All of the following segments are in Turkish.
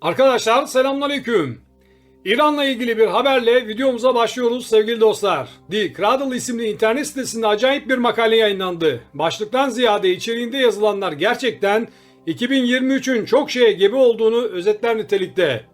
Arkadaşlar selamünaleyküm. İran'la ilgili bir haberle videomuza başlıyoruz sevgili dostlar. The Cradle isimli internet sitesinde acayip bir makale yayınlandı. Başlıktan ziyade içeriğinde yazılanlar gerçekten 2023'ün çok şeye gebe olduğunu özetler nitelikte.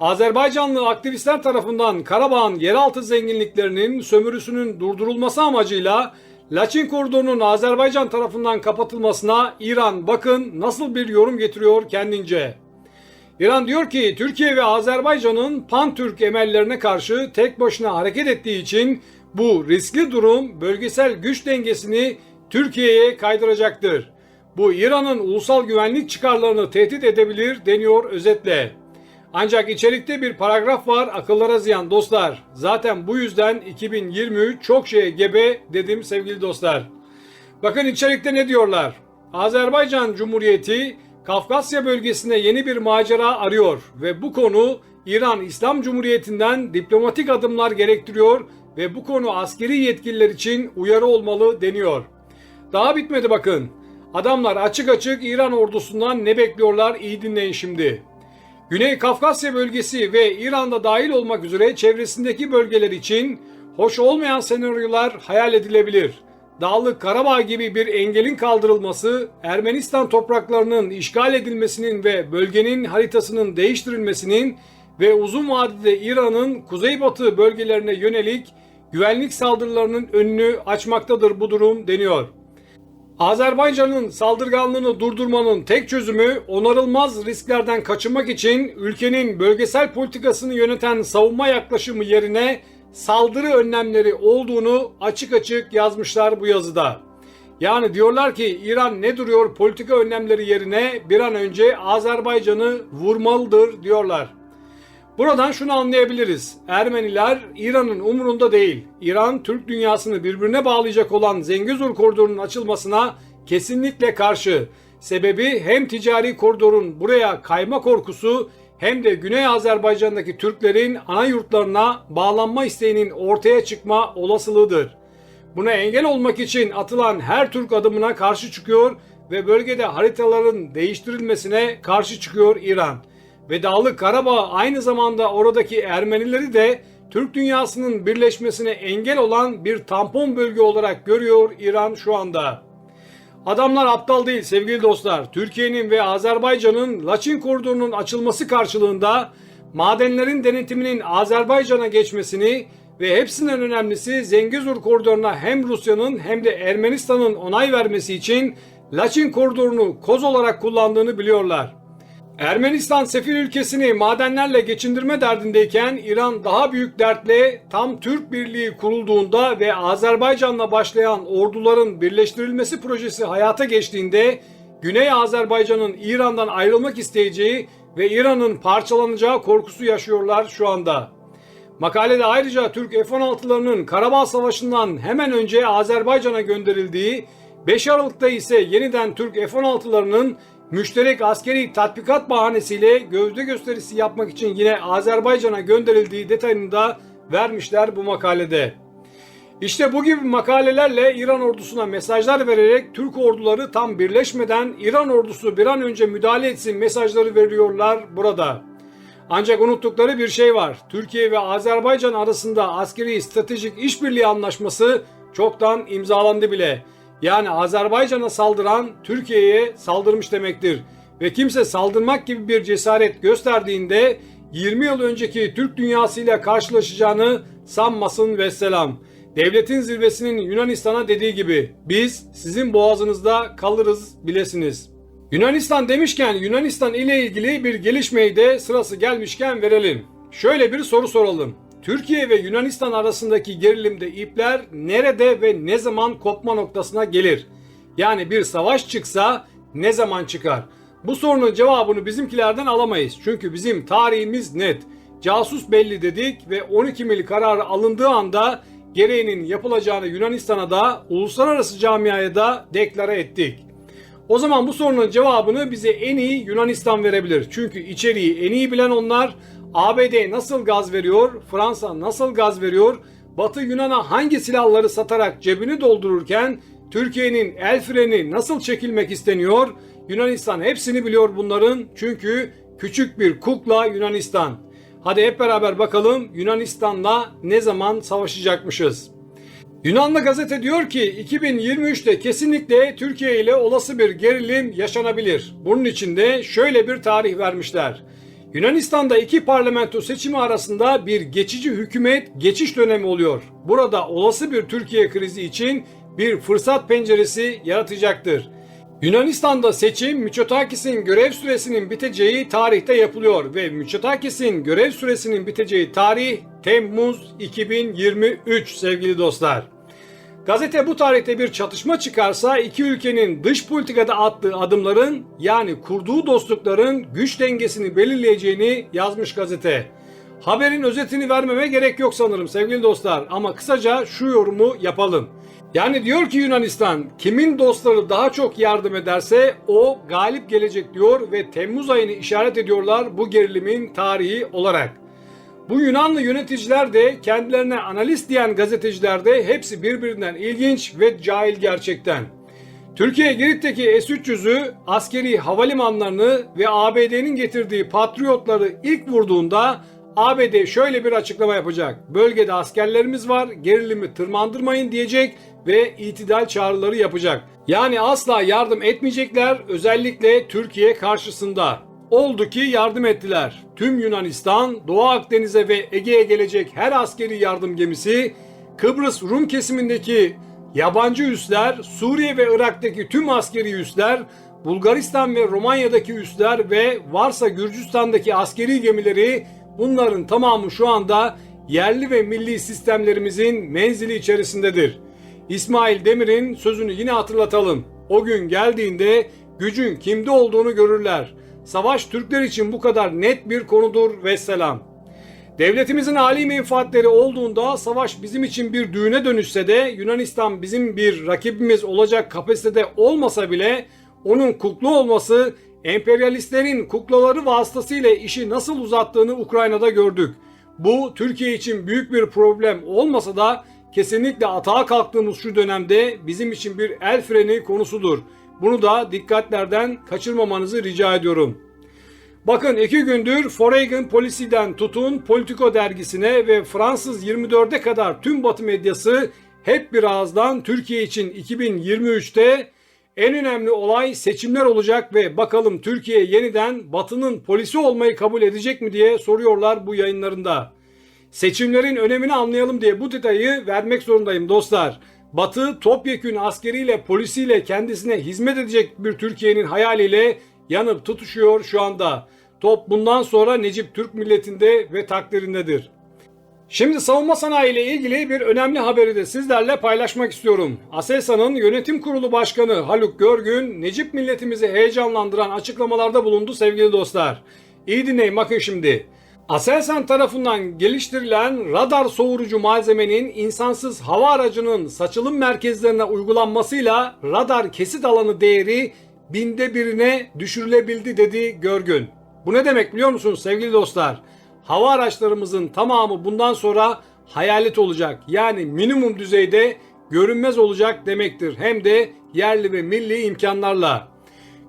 Azerbaycanlı aktivistler tarafından Karabağ'ın yeraltı zenginliklerinin sömürüsünün durdurulması amacıyla Laçin koridorunun Azerbaycan tarafından kapatılmasına İran bakın nasıl bir yorum getiriyor kendince. İran diyor ki Türkiye ve Azerbaycan'ın pan-Türk emellerine karşı tek başına hareket ettiği için bu riskli durum bölgesel güç dengesini Türkiye'ye kaydıracaktır. Bu İran'ın ulusal güvenlik çıkarlarını tehdit edebilir deniyor özetle. Ancak içerikte bir paragraf var akıllara ziyan dostlar. Zaten bu yüzden 2023 çok şeye gebe dedim sevgili dostlar. Bakın içerikte ne diyorlar? Azerbaycan Cumhuriyeti Kafkasya bölgesinde yeni bir macera arıyor ve bu konu İran İslam Cumhuriyeti'nden diplomatik adımlar gerektiriyor ve bu konu askeri yetkililer için uyarı olmalı deniyor. Daha bitmedi bakın. Adamlar açık açık İran ordusundan ne bekliyorlar iyi dinleyin şimdi. Güney Kafkasya bölgesi ve İran'da dahil olmak üzere çevresindeki bölgeler için hoş olmayan senaryolar hayal edilebilir. Dağlık Karabağ gibi bir engelin kaldırılması, Ermenistan topraklarının işgal edilmesinin ve bölgenin haritasının değiştirilmesinin ve uzun vadede İran'ın kuzeybatı bölgelerine yönelik güvenlik saldırılarının önünü açmaktadır bu durum deniyor. Azerbaycan'ın saldırganlığını durdurmanın tek çözümü onarılmaz risklerden kaçınmak için ülkenin bölgesel politikasını yöneten savunma yaklaşımı yerine saldırı önlemleri olduğunu açık açık yazmışlar bu yazıda. Yani diyorlar ki İran ne duruyor politika önlemleri yerine bir an önce Azerbaycan'ı vurmalıdır diyorlar. Buradan şunu anlayabiliriz. Ermeniler İran'ın umurunda değil. İran Türk dünyasını birbirine bağlayacak olan Zengezur koridorunun açılmasına kesinlikle karşı. Sebebi hem ticari koridorun buraya kayma korkusu hem de Güney Azerbaycan'daki Türklerin ana yurtlarına bağlanma isteğinin ortaya çıkma olasılığıdır. Buna engel olmak için atılan her Türk adımına karşı çıkıyor ve bölgede haritaların değiştirilmesine karşı çıkıyor İran. Ve Dağlık Karabağ aynı zamanda oradaki Ermenileri de Türk dünyasının birleşmesine engel olan bir tampon bölge olarak görüyor İran şu anda. Adamlar aptal değil sevgili dostlar. Türkiye'nin ve Azerbaycan'ın Laçin koridorunun açılması karşılığında madenlerin denetiminin Azerbaycan'a geçmesini ve hepsinden önemlisi Zengezur koridoruna hem Rusya'nın hem de Ermenistan'ın onay vermesi için Laçin koridorunu koz olarak kullandığını biliyorlar. Ermenistan sefil ülkesini madenlerle geçindirme derdindeyken İran daha büyük dertle tam Türk Birliği kurulduğunda ve Azerbaycan'la başlayan orduların birleştirilmesi projesi hayata geçtiğinde Güney Azerbaycan'ın İran'dan ayrılmak isteyeceği ve İran'ın parçalanacağı korkusu yaşıyorlar şu anda. Makalede ayrıca Türk F-16'larının Karabağ Savaşı'ndan hemen önce Azerbaycan'a gönderildiği, 5 Aralık'ta ise yeniden Türk F-16'larının müşterek askeri tatbikat bahanesiyle gövde gösterisi yapmak için yine Azerbaycan'a gönderildiği detayını da vermişler bu makalede. İşte bu gibi makalelerle İran ordusuna mesajlar vererek Türk orduları tam birleşmeden İran ordusu bir an önce müdahale etsin mesajları veriyorlar burada. Ancak unuttukları bir şey var. Türkiye ve Azerbaycan arasında askeri stratejik işbirliği anlaşması çoktan imzalandı bile. Yani Azerbaycan'a saldıran Türkiye'ye saldırmış demektir. Ve kimse saldırmak gibi bir cesaret gösterdiğinde 20 yıl önceki Türk dünyasıyla karşılaşacağını sanmasın ve selam. Devletin zirvesinin Yunanistan'a dediği gibi biz sizin boğazınızda kalırız bilesiniz. Yunanistan demişken Yunanistan ile ilgili bir gelişmeyi de sırası gelmişken verelim. Şöyle bir soru soralım. Türkiye ve Yunanistan arasındaki gerilimde ipler nerede ve ne zaman kopma noktasına gelir? Yani bir savaş çıksa ne zaman çıkar? Bu sorunun cevabını bizimkilerden alamayız. Çünkü bizim tarihimiz net. Casus belli dedik ve 12 mil kararı alındığı anda gereğinin yapılacağını Yunanistan'a da uluslararası camiaya da deklare ettik. O zaman bu sorunun cevabını bize en iyi Yunanistan verebilir. Çünkü içeriği en iyi bilen onlar. ABD nasıl gaz veriyor? Fransa nasıl gaz veriyor? Batı Yunan'a hangi silahları satarak cebini doldururken Türkiye'nin el freni nasıl çekilmek isteniyor? Yunanistan hepsini biliyor bunların çünkü Küçük bir kukla Yunanistan. Hadi hep beraber bakalım Yunanistan'la ne zaman savaşacakmışız. Yunanlı gazete diyor ki 2023'te kesinlikle Türkiye ile olası bir gerilim yaşanabilir. Bunun için de şöyle bir tarih vermişler. Yunanistan'da iki parlamento seçimi arasında bir geçici hükümet geçiş dönemi oluyor. Burada olası bir Türkiye krizi için bir fırsat penceresi yaratacaktır. Yunanistan'da seçim Mitsotakis'in görev süresinin biteceği tarihte yapılıyor ve Mitsotakis'in görev süresinin biteceği tarih Temmuz 2023 sevgili dostlar. Gazete bu tarihte bir çatışma çıkarsa iki ülkenin dış politikada attığı adımların yani kurduğu dostlukların güç dengesini belirleyeceğini yazmış gazete. Haberin özetini vermeme gerek yok sanırım sevgili dostlar ama kısaca şu yorumu yapalım. Yani diyor ki Yunanistan kimin dostları daha çok yardım ederse o galip gelecek diyor ve Temmuz ayını işaret ediyorlar bu gerilimin tarihi olarak. Bu Yunanlı yöneticiler de kendilerine analist diyen gazeteciler de hepsi birbirinden ilginç ve cahil gerçekten. Türkiye Girit'teki S-300'ü askeri havalimanlarını ve ABD'nin getirdiği patriotları ilk vurduğunda ABD şöyle bir açıklama yapacak. Bölgede askerlerimiz var, gerilimi tırmandırmayın diyecek ve itidal çağrıları yapacak. Yani asla yardım etmeyecekler özellikle Türkiye karşısında. Oldu ki yardım ettiler. Tüm Yunanistan, Doğu Akdeniz'e ve Ege'ye gelecek her askeri yardım gemisi, Kıbrıs Rum kesimindeki yabancı üsler, Suriye ve Irak'taki tüm askeri üsler, Bulgaristan ve Romanya'daki üsler ve varsa Gürcistan'daki askeri gemileri bunların tamamı şu anda yerli ve milli sistemlerimizin menzili içerisindedir. İsmail Demir'in sözünü yine hatırlatalım. O gün geldiğinde gücün kimde olduğunu görürler. Savaş Türkler için bu kadar net bir konudur ve selam. Devletimizin âli menfaatleri olduğunda savaş bizim için bir düğüne dönüşse de Yunanistan bizim bir rakibimiz olacak kapasitede olmasa bile onun kuklu olması emperyalistlerin kuklaları vasıtasıyla işi nasıl uzattığını Ukrayna'da gördük. Bu Türkiye için büyük bir problem olmasa da kesinlikle atağa kalktığımız şu dönemde bizim için bir el freni konusudur. Bunu da dikkatlerden kaçırmamanızı rica ediyorum. Bakın iki gündür Foreign Policy'den tutun Politico dergisine ve Fransız 24'e kadar tüm batı medyası hep bir ağızdan Türkiye için 2023'te en önemli olay seçimler olacak ve bakalım Türkiye yeniden batının polisi olmayı kabul edecek mi diye soruyorlar bu yayınlarında. Seçimlerin önemini anlayalım diye bu detayı vermek zorundayım dostlar. Batı topyekün askeriyle polisiyle kendisine hizmet edecek bir Türkiye'nin hayaliyle yanıp tutuşuyor şu anda. Top bundan sonra Necip Türk milletinde ve takdirindedir. Şimdi savunma sanayi ile ilgili bir önemli haberi de sizlerle paylaşmak istiyorum. Aselsan'ın yönetim kurulu başkanı Haluk Görgün, Necip milletimizi heyecanlandıran açıklamalarda bulundu sevgili dostlar. İyi dinleyin bakın şimdi. Aselsan tarafından geliştirilen radar soğurucu malzemenin insansız hava aracının saçılım merkezlerine uygulanmasıyla radar kesit alanı değeri binde birine düşürülebildi dedi Görgün. Bu ne demek biliyor musunuz sevgili dostlar? Hava araçlarımızın tamamı bundan sonra hayalet olacak. Yani minimum düzeyde görünmez olacak demektir. Hem de yerli ve milli imkanlarla.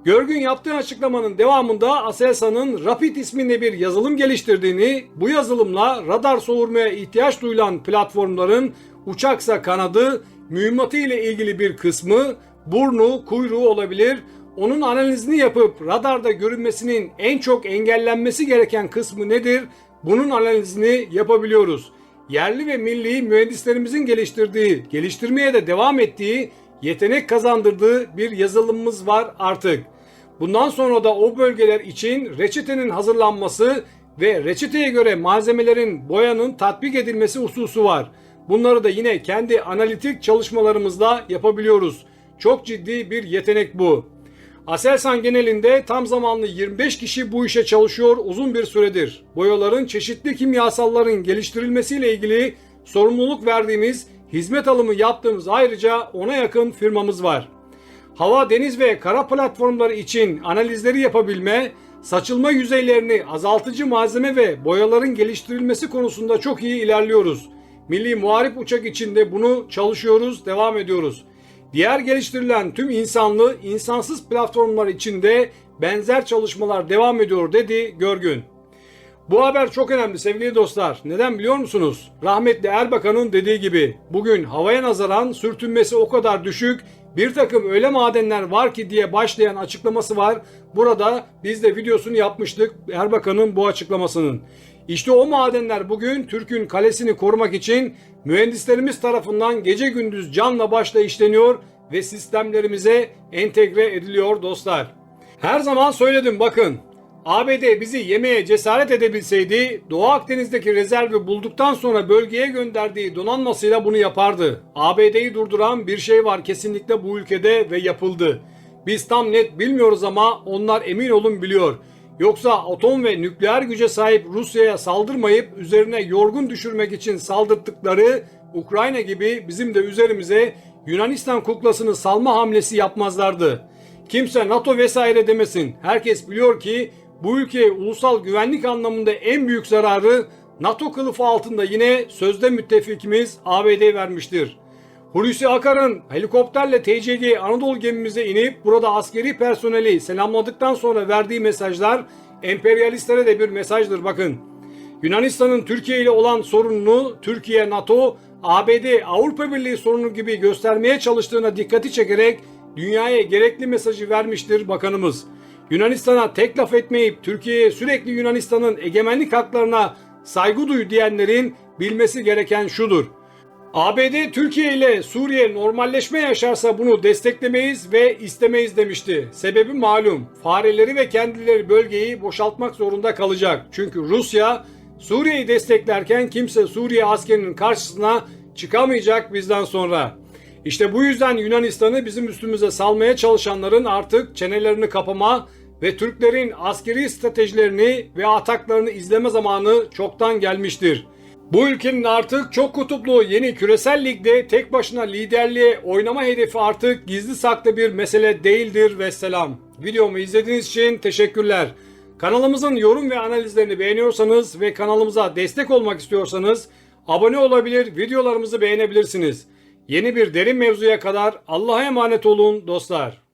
Görgün yaptığı açıklamanın devamında Aselsan'ın Rapid isminde bir yazılım geliştirdiğini, bu yazılımla radar soğurmaya ihtiyaç duyulan platformların uçaksa kanadı, mühimmatı ile ilgili bir kısmı, burnu, kuyruğu olabilir. Onun analizini yapıp radarda görünmesinin en çok engellenmesi gereken kısmı nedir? Bunun analizini yapabiliyoruz. Yerli ve milli mühendislerimizin geliştirdiği, geliştirmeye de devam ettiği, yetenek kazandırdığı bir yazılımımız var artık. Bundan sonra da o bölgeler için reçetenin hazırlanması ve reçeteye göre malzemelerin boyanın tatbik edilmesi hususu var. Bunları da yine kendi analitik çalışmalarımızla yapabiliyoruz. Çok ciddi bir yetenek bu. Aselsan genelinde tam zamanlı 25 kişi bu işe çalışıyor uzun bir süredir. Boyaların çeşitli kimyasalların geliştirilmesiyle ilgili sorumluluk verdiğimiz, hizmet alımı yaptığımız ayrıca ona yakın firmamız var. Hava, deniz ve kara platformları için analizleri yapabilme, saçılma yüzeylerini azaltıcı malzeme ve boyaların geliştirilmesi konusunda çok iyi ilerliyoruz. Milli Muharip Uçak için de bunu çalışıyoruz, devam ediyoruz. Diğer geliştirilen tüm insanlı, insansız platformlar içinde benzer çalışmalar devam ediyor dedi Görgün. Bu haber çok önemli sevgili dostlar. Neden biliyor musunuz? Rahmetli Erbakan'ın dediği gibi bugün havaya nazaran sürtünmesi o kadar düşük bir takım öyle madenler var ki diye başlayan açıklaması var. Burada biz de videosunu yapmıştık Erbakan'ın bu açıklamasının. İşte o madenler bugün Türk'ün kalesini korumak için mühendislerimiz tarafından gece gündüz canla başla işleniyor ve sistemlerimize entegre ediliyor dostlar. Her zaman söyledim bakın ABD bizi yemeye cesaret edebilseydi Doğu Akdeniz'deki rezervi bulduktan sonra bölgeye gönderdiği donanmasıyla bunu yapardı. ABD'yi durduran bir şey var kesinlikle bu ülkede ve yapıldı. Biz tam net bilmiyoruz ama onlar emin olun biliyor. Yoksa atom ve nükleer güce sahip Rusya'ya saldırmayıp üzerine yorgun düşürmek için saldırdıkları Ukrayna gibi bizim de üzerimize Yunanistan kuklasını salma hamlesi yapmazlardı. Kimse NATO vesaire demesin. Herkes biliyor ki bu ülkeye ulusal güvenlik anlamında en büyük zararı NATO kılıfı altında yine sözde müttefikimiz ABD vermiştir. Hulusi Akar'ın helikopterle TCG Anadolu gemimize inip burada askeri personeli selamladıktan sonra verdiği mesajlar emperyalistlere de bir mesajdır bakın. Yunanistan'ın Türkiye ile olan sorununu Türkiye, NATO, ABD, Avrupa Birliği sorunu gibi göstermeye çalıştığına dikkati çekerek dünyaya gerekli mesajı vermiştir bakanımız. Yunanistan'a tek laf etmeyip Türkiye'ye sürekli Yunanistan'ın egemenlik haklarına saygı duy diyenlerin bilmesi gereken şudur. ABD Türkiye ile Suriye normalleşme yaşarsa bunu desteklemeyiz ve istemeyiz demişti. Sebebi malum. Fareleri ve kendileri bölgeyi boşaltmak zorunda kalacak. Çünkü Rusya Suriye'yi desteklerken kimse Suriye askerinin karşısına çıkamayacak bizden sonra. İşte bu yüzden Yunanistan'ı bizim üstümüze salmaya çalışanların artık çenelerini kapama ve Türklerin askeri stratejilerini ve ataklarını izleme zamanı çoktan gelmiştir. Bu ülkenin artık çok kutuplu yeni küresel ligde tek başına liderliğe oynama hedefi artık gizli saklı bir mesele değildir ve selam. Videomu izlediğiniz için teşekkürler. Kanalımızın yorum ve analizlerini beğeniyorsanız ve kanalımıza destek olmak istiyorsanız abone olabilir, videolarımızı beğenebilirsiniz. Yeni bir derin mevzuya kadar Allah'a emanet olun dostlar.